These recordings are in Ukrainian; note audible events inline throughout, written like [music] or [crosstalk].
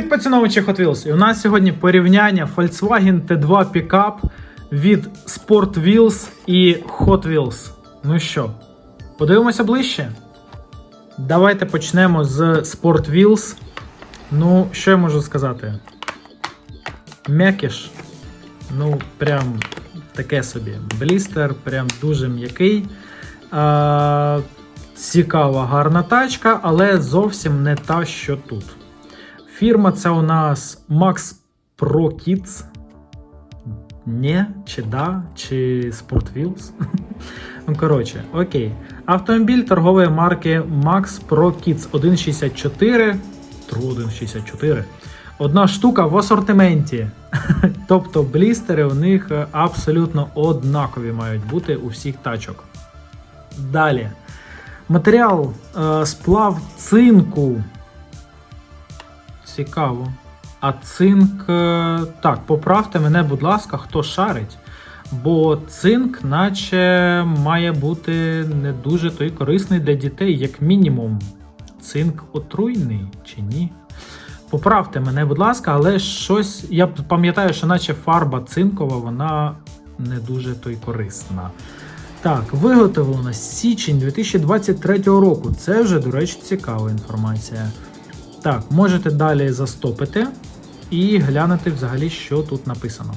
Привіт, поціновувачі Hot Wheels! І у нас сьогодні порівняння Volkswagen T2 Pickup від Sport Wheels і Hot Wheels. Ну що, подивимося ближче? Давайте почнемо з Sport Wheels. Ну, що я можу сказати? М'якіш. Ну, прям таке собі. Блістер, прям дуже м'який. Цікава, гарна тачка, але зовсім не та, що тут. Фірма це у нас Max Pro Kids. Ні, чи да, чи Sport Wheels. [laughs] ну, коротше, окей. Автомобіль торгової марки Max Pro Kids 1.64. True 1.64. Одна штука в асортименті. [laughs] тобто блістери у них абсолютно однакові мають бути у всіх тачок. Далі. Матеріал е, сплав цинку. Цікаво. А цинк. е, Так, поправте мене, будь ласка, хто шарить. Бо цинк, наче, має бути не дуже той корисний для дітей, як мінімум. Цинк отруйний чи ні? Поправте мене, будь ласка, але щось. Я пам'ятаю, що наче фарба цинкова, вона не дуже той корисна. Так, виготовлено січень 2023 року. Це вже, до речі, цікава інформація. Так, можете далі застопити і глянути взагалі, що тут написано.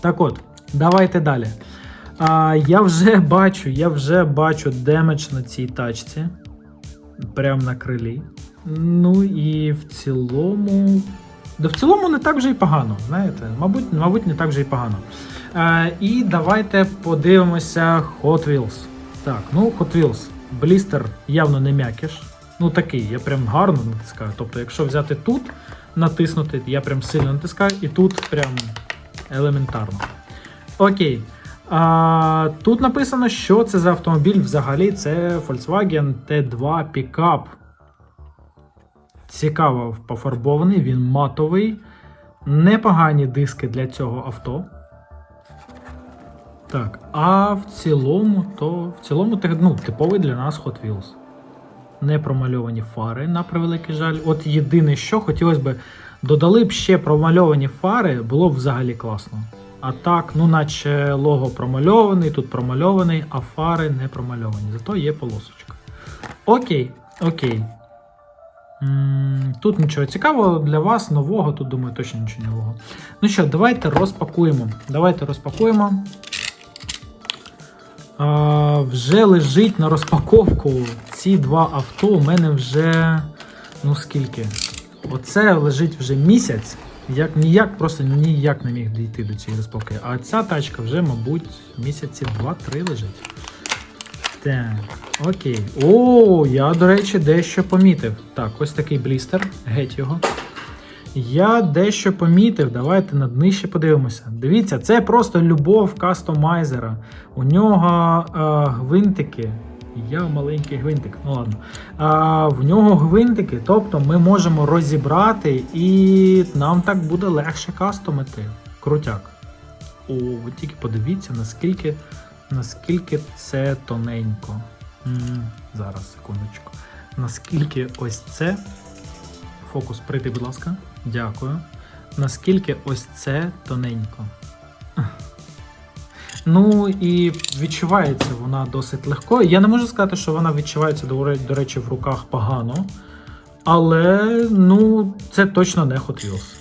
Так от, давайте далі. А, я вже [laughs] бачу, я вже бачу демедж на цій тачці. Прямо на крилі. Ну і в цілому. Да в цілому не так вже й погано, знаєте, мабуть, мабуть, не так вже й погано. Е, і давайте подивимося Hot Wheels. Так, ну Hot Wheels. Блістер явно не м'якіш. Ну такий, я прям гарно натискаю. Тобто, якщо взяти тут, натиснути, я прям сильно натискаю, і тут прям елементарно. Окей. А, тут написано, що це за автомобіль взагалі. Це Volkswagen T2 Pickup. Цікаво пофарбований, він матовий. Непогані диски для цього авто. Так, а в цілому, то в цілому ну, типовий для нас Hot Wheels. Не промальовані фари, на превеликий жаль. От єдине, що хотілося б, додали б ще промальовані фари, було б взагалі класно. А так, ну, наче лого промальований, тут промальований, а фари не промальовані. Зато є полосочка. Окей, окей. Тут нічого цікавого для вас, нового, тут думаю, точно нічого нового. Ну що, давайте розпакуємо. Давайте розпакуємо. А, вже лежить на розпаковку ці два авто. У мене вже. Ну скільки? Оце лежить вже місяць. Як ніяк, просто ніяк не міг дійти до цієї розпаковки. А ця тачка вже, мабуть, місяці 2-3 лежить. Так, окей. О, я, до речі, дещо помітив. Так, ось такий блістер. Геть його. Я дещо помітив. Давайте над нижче подивимося. Дивіться, це просто любов кастомайзера. У нього е, гвинтики. Я маленький гвинтик, ну ладно. А, в нього гвинтики, тобто ми можемо розібрати і нам так буде легше кастомити. Крутяк. О, ви тільки подивіться, наскільки, наскільки це тоненько. М, зараз, секундочку. Наскільки ось це. Фокус прийти, будь ласка. Дякую. Наскільки ось це тоненько. Ну і відчувається вона досить легко. Я не можу сказати, що вона відчувається, до, речі, в руках погано. Але ну, це точно не Hot Wheels.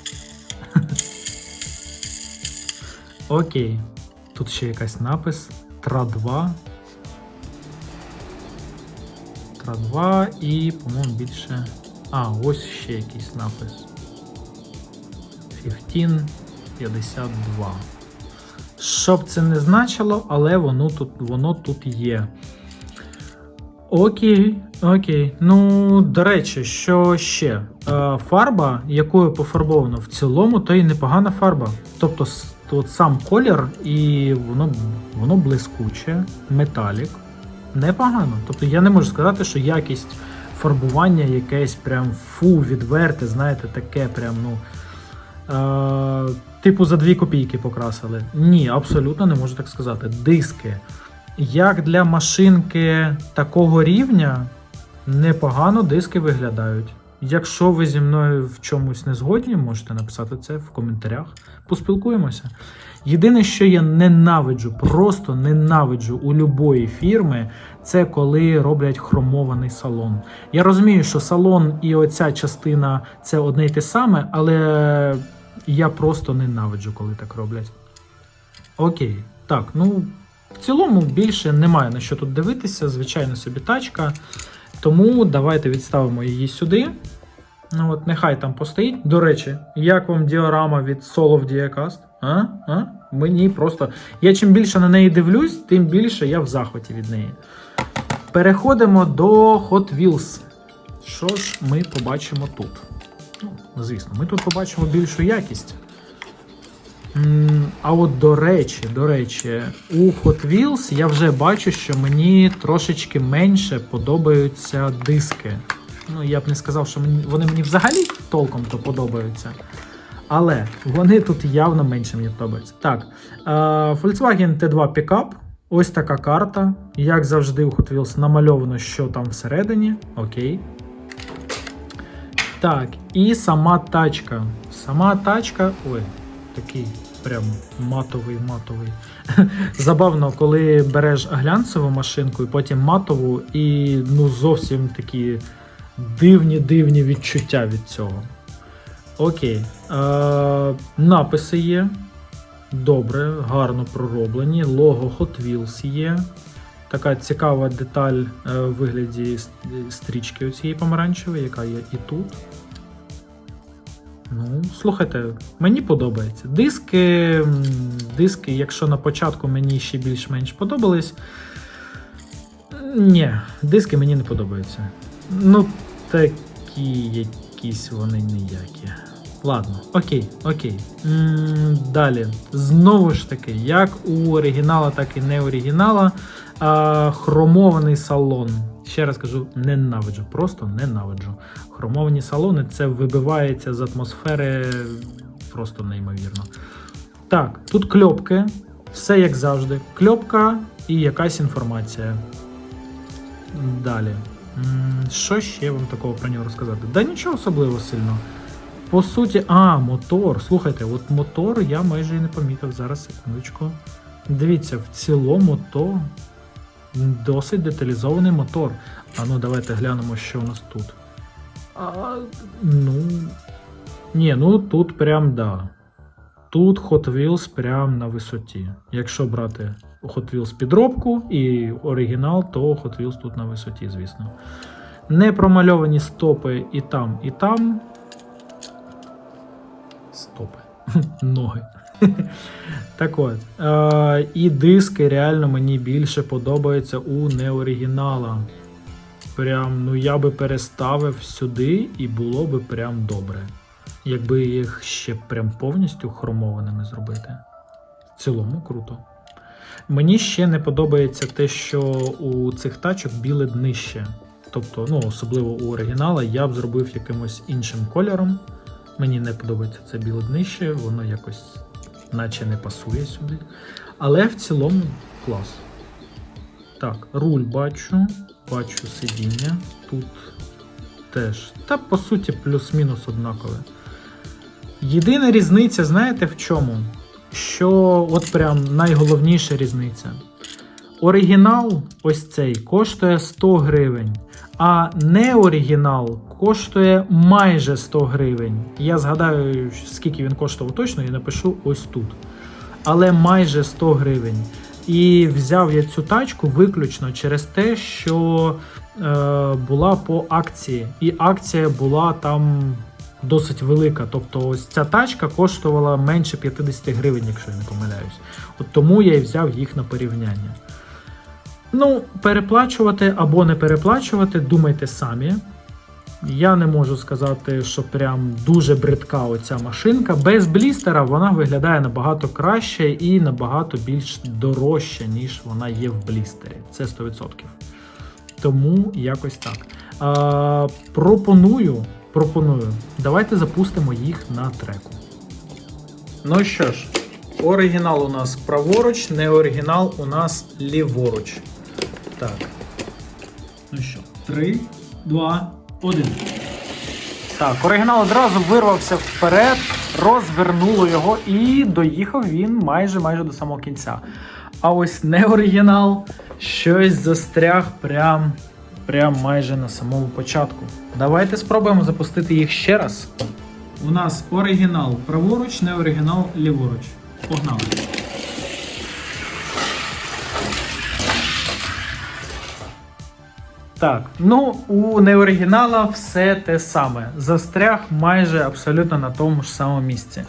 [laughs] Окей. Тут ще якась напис. Тра 2. Тра 2 і, по-моєму, більше. А, ось ще якийсь напис. 1552. Що б це не значило, але воно тут, воно тут є. Окей, окей. Ну, до речі, що ще? Е, фарба, якою пофарбовано, в цілому, то і непогана фарба. Тобто, от сам колір, і воно, воно блискуче, металік. Непогано. Тобто я не можу сказати, що якість фарбування якесь прям фу, відверте, знаєте, таке прям, ну. Е, типу за 2 копійки покрасили. Ні, абсолютно не можу так сказати. Диски. Як для машинки такого рівня, непогано диски виглядають. Якщо ви зі мною в чомусь не згодні, можете написати це в коментарях. Поспілкуємося. Єдине, що я ненавиджу, просто ненавиджу у любої фірми, це коли роблять хромований салон. Я розумію, що салон і оця частина це одне й те саме, але я просто ненавиджу, коли так роблять. Окей, так, ну в цілому більше немає на що тут дивитися, звичайно собі тачка. Тому давайте відставимо її сюди. Ну от нехай там постоїть. До речі, як вам діорама від Solov Diacast? А? А? Мені просто. Я чим більше на неї дивлюсь, тим більше я в захваті від неї. Переходимо до Hot Wheels. Що ж ми побачимо тут? Ну, звісно, ми тут побачимо більшу якість. А от до речі, до речі, у Hot Wheels я вже бачу, що мені трошечки менше подобаються диски. Ну, я б не сказав, що мені, вони мені взагалі толком то подобаються. Але вони тут явно менше мені подобаються. Так, е, Volkswagen T2 Pickup. Ось така карта. Як завжди, у Hot Wheels намальовано, що там всередині. Окей. Так, і сама тачка. Сама тачка. Ой, такий прям матовий, матовий. [laughs] Забавно, коли береш глянцеву машинку і потім матову, і ну зовсім такі дивні дивні відчуття від цього. Окей. Е, написи є. Добре, гарно пророблені. Лого Hot Wheels є. Така цікава деталь е, в вигляді стрічки цієї помаранчевої, яка є і тут. Ну, слухайте, мені подобається. Диски, диски, якщо на початку мені ще більш-менш подобались. Ні, диски мені не подобаються. Ну, такі якісь вони ніякі. Ладно, окей, окей. далі. Знову ж таки, як у оригінала, так і не оригінала. А, хромований салон. Ще раз кажу, ненавиджу, просто ненавиджу. Хромовані салони це вибивається з атмосфери просто неймовірно. Так, тут кльопки, все як завжди. Кльопка і якась інформація. Далі. Що ще вам такого про нього розказати? Да нічого особливого сильно. По суті, а, мотор. Слухайте, от мотор я майже і не помітив. Зараз секундочку. Дивіться, в цілому то досить деталізований мотор. А ну давайте глянемо, що у нас тут. А, ну. Ні, ну тут прям да. Тут Hot Wheels прям на висоті. Якщо брати Hot Wheels підробку і оригінал, то Hot Wheels тут на висоті, звісно. Не промальовані стопи і там, і там. Стопи. [laughs] Ноги. [laughs] Так от. Е, і диски реально мені більше подобаються у неоригінала. Прям, ну я би переставив сюди і було би прям добре. Якби їх ще прям повністю хромованими зробити. В цілому круто. Мені ще не подобається те, що у цих тачок біле днище. Тобто, ну, особливо у оригінала, я б зробив якимось іншим кольором. Мені не подобається це біле днище, воно якось наче не пасує сюди. Але в цілому клас. Так, руль бачу, бачу сидіння. Тут теж. Та по суті плюс-мінус однакове. Єдина різниця, знаєте в чому? Що от прям найголовніша різниця. Оригінал, ось цей, коштує 100 гривень, а не оригінал коштує майже 100 гривень. Я згадаю, скільки він коштував точно, і напишу ось тут. Але майже 100 гривень. І взяв я цю тачку виключно через те, що е, була по акції. І акція була там досить велика. Тобто, ось ця тачка коштувала менше 50 гривень, якщо я не помиляюсь. От тому я і взяв їх на порівняння. Ну, переплачувати або не переплачувати, думайте самі. Я не можу сказати, що прям дуже бридка оця машинка. Без блістера вона виглядає набагато краще і набагато більш дорожче, ніж вона є в блістері. Це 100%. Тому якось так. А, пропоную, пропоную, давайте запустимо їх на треку. Ну що ж, оригінал у нас праворуч, не оригінал у нас ліворуч. Так. Ну що, 3, 2, 1. Так, оригінал одразу вирвався вперед, розвернуло його і доїхав він майже майже до самого кінця. А ось не оригінал, щось застряг прям, прям майже на самому початку. Давайте спробуємо запустити їх ще раз. У нас оригінал праворуч, не оригінал ліворуч. Погнали. Так, ну у неоригінала все те саме. Застряг майже абсолютно на тому ж самому місці.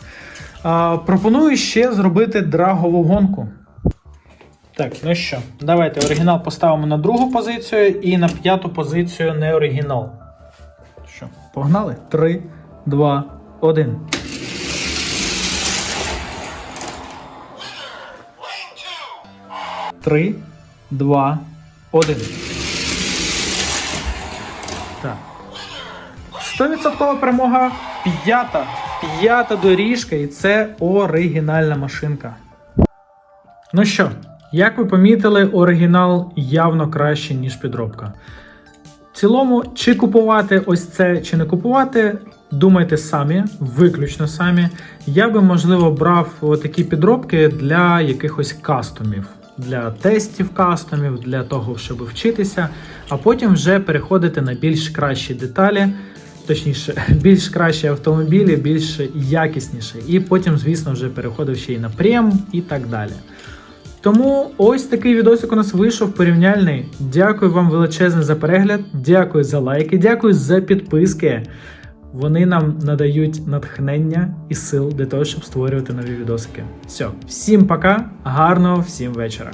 А, пропоную ще зробити драгову гонку. Так, ну що, давайте оригінал поставимо на другу позицію і на п'яту позицію не оригінал. Що, погнали? Три, два, один. Три, два, один. Так. 100% перемога п'ята. П'ята доріжка, і це оригінальна машинка. Ну що, як ви помітили, оригінал явно краще, ніж підробка. В цілому, чи купувати ось це, чи не купувати, думайте самі, виключно самі. Я би, можливо, брав такі підробки для якихось кастомів, для тестів кастомів, для того, щоб вчитися, а потім вже переходити на більш кращі деталі. Точніше, [laughs] більш кращі автомобілі, більш якісніші. І потім, звісно, вже переходив ще й на прем і так далі. Тому ось такий відосик у нас вийшов порівняльний. Дякую вам величезне за перегляд, дякую за лайки, дякую за підписки. Вони нам надають натхнення і сил для того, щоб створювати нові відосики. Все, всім пока, гарного всім вечора.